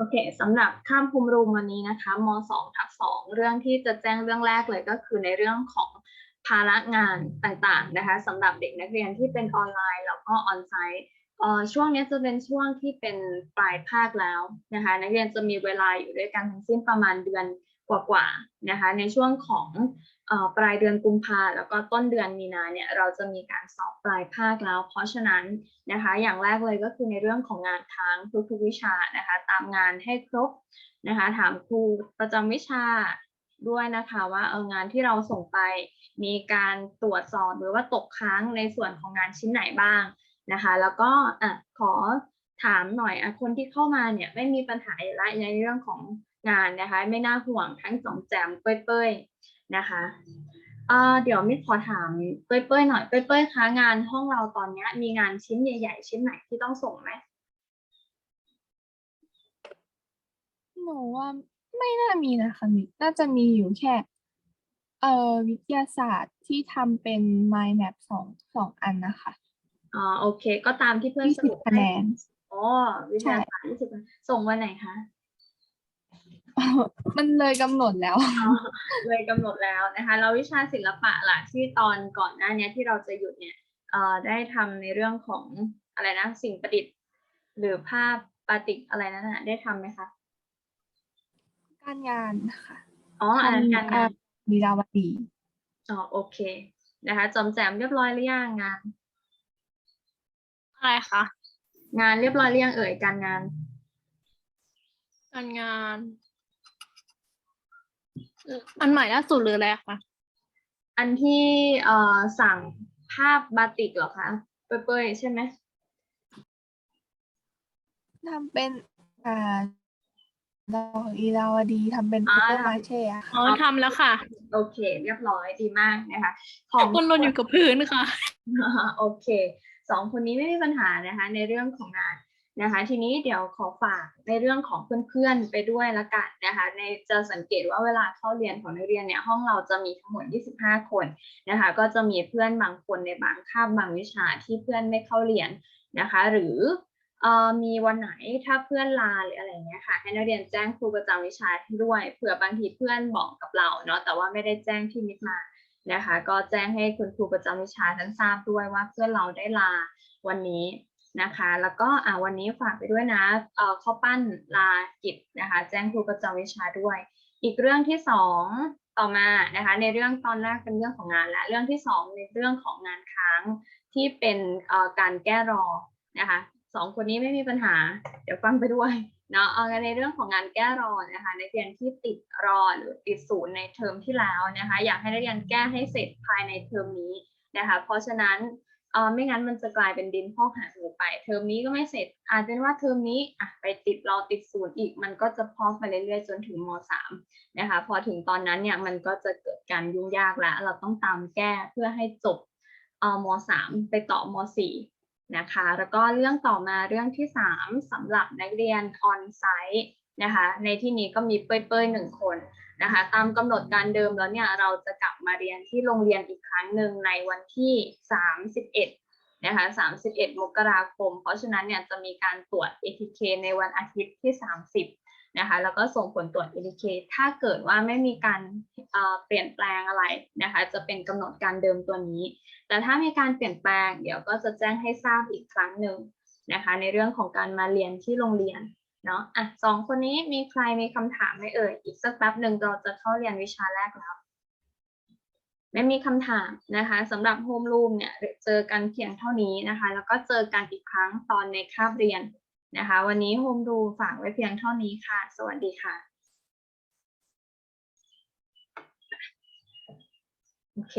โอเคสำหรับข้ามภูมิรูมวันนี้นะคะม2ทับ2เรื่องที่จะแจ้งเรื่องแรกเลยก็คือในเรื่องของภาระงานต่างๆนะคะสำหรับเด็กนักเรียนที่เป็นออนไลน์แล้วก็ออนไซต์อ่อช่วงนี้จะเป็นช่วงที่เป็นปลายภาคแล้วนะคะนักเรียนจะมีเวลาอยู่ด้วยกันทั้งสิ้นประมาณเดือนกว่าๆนะคะในช่วงของ ปลายเดือนกุมภาแล้วก็ต้นเดือนมีนาเนี่ยเราจะมีการสอบปลายภาคแล้ว เพราะฉะนั้นนะคะอย่างแรกเลยก็คือในเรื่องของงานค้างทุกๆวิชานะคะตามงานให้ครบนะคะถามครูประจำวิชาด้วยนะคะว่าเอองานที่เราส่งไปมีการตรวจสอบหรือว่าตกค้างในส่วนของงานชิ้นไหนบ้างนะคะแล้วก็อะขอถามหน่อยอะคนที่เข้ามาเนี่ยไม่มีปัญหาอยู่แล้วในเรื่องของงานนะคะ ไม่น่าห่วงทั้งสองแจมเป้ย นะคะเอ่อเดี๋ยวมิตรขอถามเป้ยๆหน่อยเป้ยๆคะงานห้องเราตอนเนี้ยมีงานชิ้นใหญ่ ๆ ชิ้นไหนที่ต้องส่งไหมหนูว่าไม่น่ามีนะคะมิน่าจะมีอยู่แค่เอ่อวิทยาศาสตร์ที่ทำเป็น mind map สองสองอันนะคะอ๋อโอเค ก็ตามที่เพื่อนยี่สสิบรุปคะแนให้นอ๋อวิทยาศาสตร์ยี่สิบส่งวันไหนคะ มันเลยกำหนดแล้วอ๋อเลยกำหนดแล้วนะคะแล้ววิชาศิลปะล่ะที่ตอนก่อนหน้าเนี้ยที่เราจะหยุดเนี่ยเอ่อได้ทำในเรื่องของอะไรนะสิ่งประดิษฐ์ หรือภาพปาติกอะไรนั่นน่ะได้ทำไหมคะการงานนะคะอ๋ออันนั้นการงานลีลาวดีอ๋อโอเคนะคะจอมแจมเรียบร้อยหรือยังงานอะไรคะงานเรียบร้อยหรือยังเอ่ยการงานการงานเอ่ออันใหม่ล่าสุดหรืออะไรคะอันที่เอ่อสั่งภาพบาติกเหรอคะเปื่อยๆใช่ไหมทำเป็นอ่าดอกลีลาวดีทำเป็นเปเปอร์มาเช่อะค่ะอ๋อทำแล้วค่ะโอเค เรียบร้อยดีมากนะคะขขอองงคนหล่นอยู่กับพื้นค่ะโอเค สองคนนี้ไม่มีปัญหานะคะ ในเรื่องของงาน นะคะ ทีนี้เดี๋ยวขอฝากในเรื่องของเพื่อนๆไปด้วยละกันนะคะในจะสังเกตว่าเวลาเข้าเรียนของนักเรียนเนี่ยห้องเราจะมีทั้งหมด 25 คนนะคะ ก็จะมีเพื่อนบางคนในบางคาบบางวิชาที่เพื่อนไม่เข้าเรียนนะคะ หรือเอ่อมีวันไหนถ้าเพื่อนลาหรืออะไรเงี้ยค่ะให้นักเรียนแจ้งครูประจำวิชาด้วยเผื่อบางทีเพื่อนบอกกับเราเนาะแต่ว่าไม่ได้แจ้งที่มิตมานะคะ ก็แจ้งให้คุณครูประจำวิชาท่านทราบด้วยว่าเพื่อนเราได้ลาวันนี้ นะคะ แล้วก็อ่าวันนี้ฝากไปด้วยนะเข้อปั้นลากิจนะคะ แจ้งครูประจำวิชาด้วย อีกเรื่องที่สองต่อมานะคะ ในเรื่องตอนแรกเป็นเรื่องของงานและเรื่องที่สองในเรื่องของงานค้างที่เป็นการแก้รอนะคะสองคนนี้ไม่มีปัญหา เดี๋ยวฟังไปด้วยเนาะเอาในเรื่องของงานแก้รอนะคะในกเรียนที่ติดรอหรือติดศูนย์ในเทอมที่แล้วนะคะ อยากให้นักเรียนแก้ให้เสร็จภายในเทอมนี้นะคะ เพราะฉะนั้น เออไม่งั้นมันจะกลายเป็นดินพอกหางหมูไป เทอมนี้ก็ไม่เสร็จ อาจเป็นว่าเทอมนี้อะไปติดรอติดศูนย์อีก มันก็จะพอกไปเรื่อยๆจนถึงมสามนะคะ พอถึงตอนนั้นเนี่ยมันก็จะเกิดการยุ่งยากแล้วเราต้องตามแก้เพื่อให้จบเอ่อมสามไปต่อมสี่นะคะ แล้วก็เรื่องต่อมาเรื่องที่ 3สำหรับนักเรียนออนไซต์ นะคะในที่นี้ก็มีเป้ยๆหนึ่งคนนะคะตามกำหนดการเดิมแล้วเนี่ยเราจะกลับมาเรียนที่โรงเรียนอีกครั้งหนึ่งในวันที่ 31นะคะ31 มกราคม เพราะฉะนั้นเนี่ยจะมีการตรวจ ATK ในวันอาทิตย์ที่ 30นะคะแล้วก็ส่งผลตรวจ ATK ถ้าเกิดว่าไม่มีการเเปลี่ยนแปลงอะไรนะคะจะเป็นกำหนดการเดิมตัวนี้ แต่ถ้ามีการเปลี่ยนแปลงเดี๋ยวก็จะแจ้งให้ทราบอีกครั้งหนึ่งนะคะในเรื่องของการมาเรียนที่โรงเรียน เนาะอะสองคนนี้มีใครมีคำถามไหมเอ่ยอีกสักแป๊บหนึ่งเราจะเข้าเรียนวิชาแรกแล้วไม่มีคำถามนะคะสำหรับโฮมรูมเนี่ยเจอกันเพียงเท่านี้นะคะ แล้วก็เจอกันอีกครั้งตอนในคาบเรียนนะคะ วันนี้โฮมรูมฝากไว้เพียงเท่านี้ค่ะ สวัสดีค่ะโอเค